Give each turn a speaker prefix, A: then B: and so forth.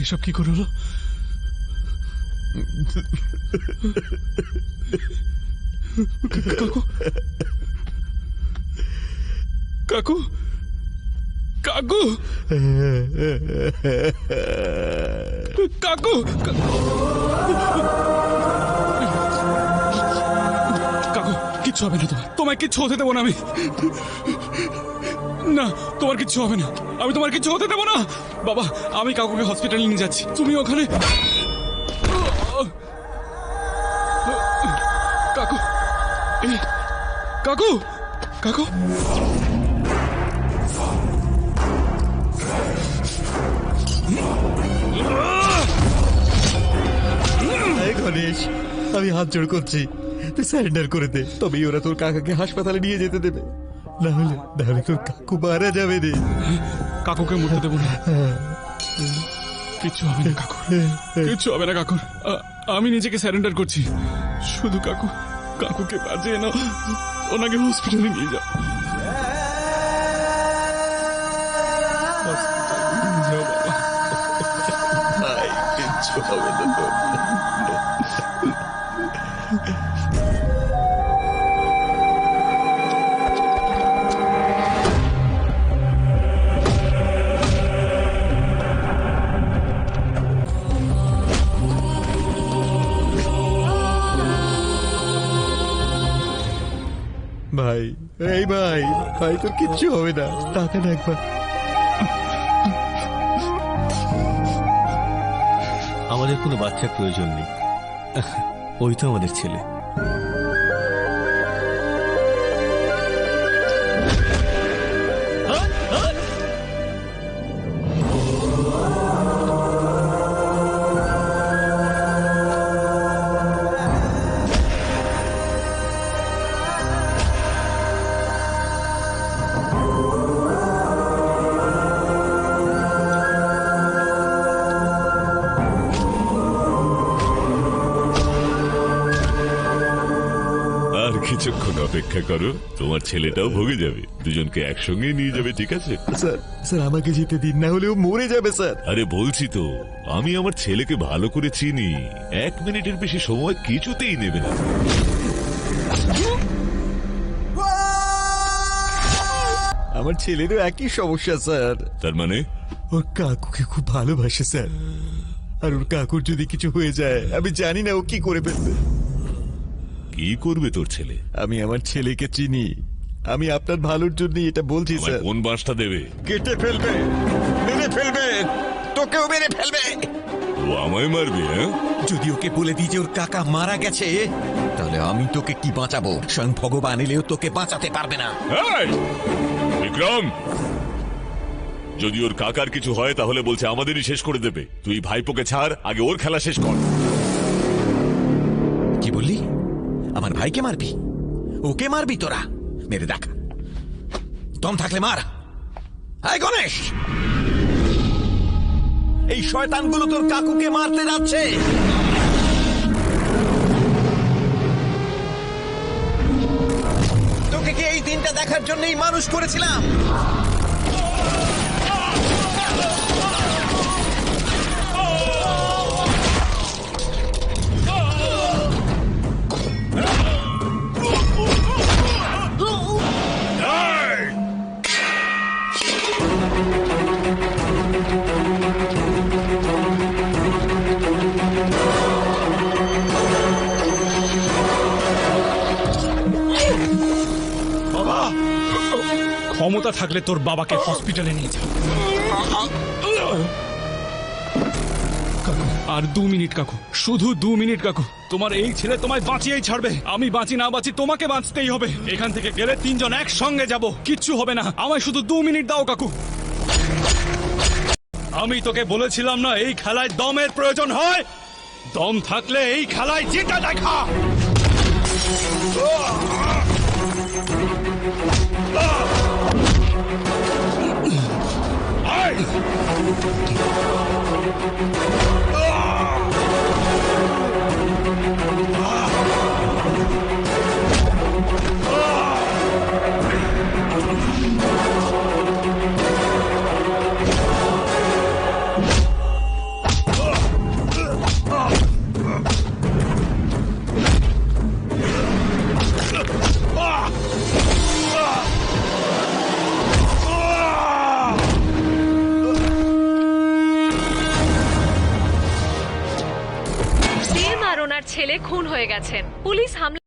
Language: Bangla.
A: এসব কি করে হলো? কাকু। কাকু। কাকু। কাকু। কাকু, কিচ্ছু হবে না তোমার। তোমায় কিচ্ছু হতে দেবো না আমি। না, তোমার কিচ্ছু হবে না। আমি তোমার কিচ্ছু হতে দেবো না। বাবা, আমি কাকুকে হসপিটালে নিয়ে যাচ্ছি। তুমি ওখানে কাকু কাকু কাকু।
B: গণেশ, আমি হাত জোড় করছি। তুই স্যারেন্ডার করে দে, তবেই ওরা তোর কাকাকে হাসপাতালে নিয়ে যেতে দেবে। না হলে না তোর কাকু মারা যাবে রে।
A: কাকুকে মরতে দেবো না। কিচ্ছু হবে না, কাকু। কিচ্ছু হবে না কাকুর আ- আমি নিজেকে স্যারেন্ডার করছি। শুধু কাকু, কাকুকে বাঁচিয়ে নাও। ওনাকে হসপিটালে নিয়ে যাও। নিয়ে যাও, বাবা।
B: কিচ্ছু না ভাই। এই ভাই ভাই, তোর কিচ্ছু হবে না। তাতে না একবার।
C: আমাদের কোনো বাচ্চার প্রয়োজন নেই। ওই তো আমাদের ছেলে।
D: কিছুক্ষণ অপেক্ষা করো তোমার ছেলেটাও ভোগে যাবে। দুজনকে একসঙ্গে নিয়ে যাবে ঠিক আছে?
B: স্যার স্যার আমাকে যেতে দিন না হলেও মরে যাবে স্যার।
D: আরে বলছি তো আমি আমার ছেলেকে ভালো করে চিনি। এক মিনিটের বেশি সময় কিছুতেই নেবে না।
B: আমার ছেলেরও একই সমস্যা স্যার।
D: তার মানে?
B: ওর কাকুকে খুব ভালোবাসে স্যার। আর ওর কাকুর যদি কিছু হয়ে যায় আমি জানি না ও কি করে ফেলবে।
D: কি করবে তোর ছেলে?
B: আমি আমার ছেলেকে চিনি। আমি আপনার ভালোর জন্য এটা বলছি
D: আমায়
B: স্যার।
D: কোন বাঁশটা দেবে?
B: কেটে ফেলবে মেরে ফেলবে তোকেও মেরে ফেলবে।
D: ও আমায় মারবে হ্যাঁ?
E: যদি ওকে বলে দিই যে ওর কাকা মারা গেছে তাহলে আমি তোকে কি বাঁচাবো? স্বয়ং ভগবান এলেও তোকে বাঁচাতে পারবে না।
D: এই! বিক্রম! যদি ওর কাকার কিছু হয় তাহলে বলছে আমাদেরই শেষ করে দেবে। তুই ভাইপোকে ছাড় আগে ওর খেলা শেষ কর।
E: আমার ভাইকে মারবি? ওকে মারবি তোরা? মেরে দেখা। দম থাকলে মার। আয় গণেশ! এই শয়তানগুলো তোর কাকুকে মারতে যাচ্ছে। তোকে কি এই দিনটা দেখার জন্যই মানুষ করেছিলাম?
A: ক্ষমতা থাকলে তোর বাবাকে হসপিটালে নিয়ে যা। আর দু মিনিট কাকু, শুধু দু মিনিট কাকু। তোমার এই ছেলে তোমায় বাঁচিয়েই ছাড়বে। আমি বাঁচি না বাঁচি তোমাকে বাঁচতেই হবে। এখান থেকে গেলে তিনজন একসঙ্গে যাব। কিচ্ছু হবে না। আমায় শুধু দু মিনিট দাও কাকু। আমি তোকে বলেছিলাম না, এই খেলায় দমের প্রয়োজন হয়। দম থাকলে এই খেলায় যেটা দেখা। Thank you.
F: খুন হয়ে গেছেন। পুলিশ হামলা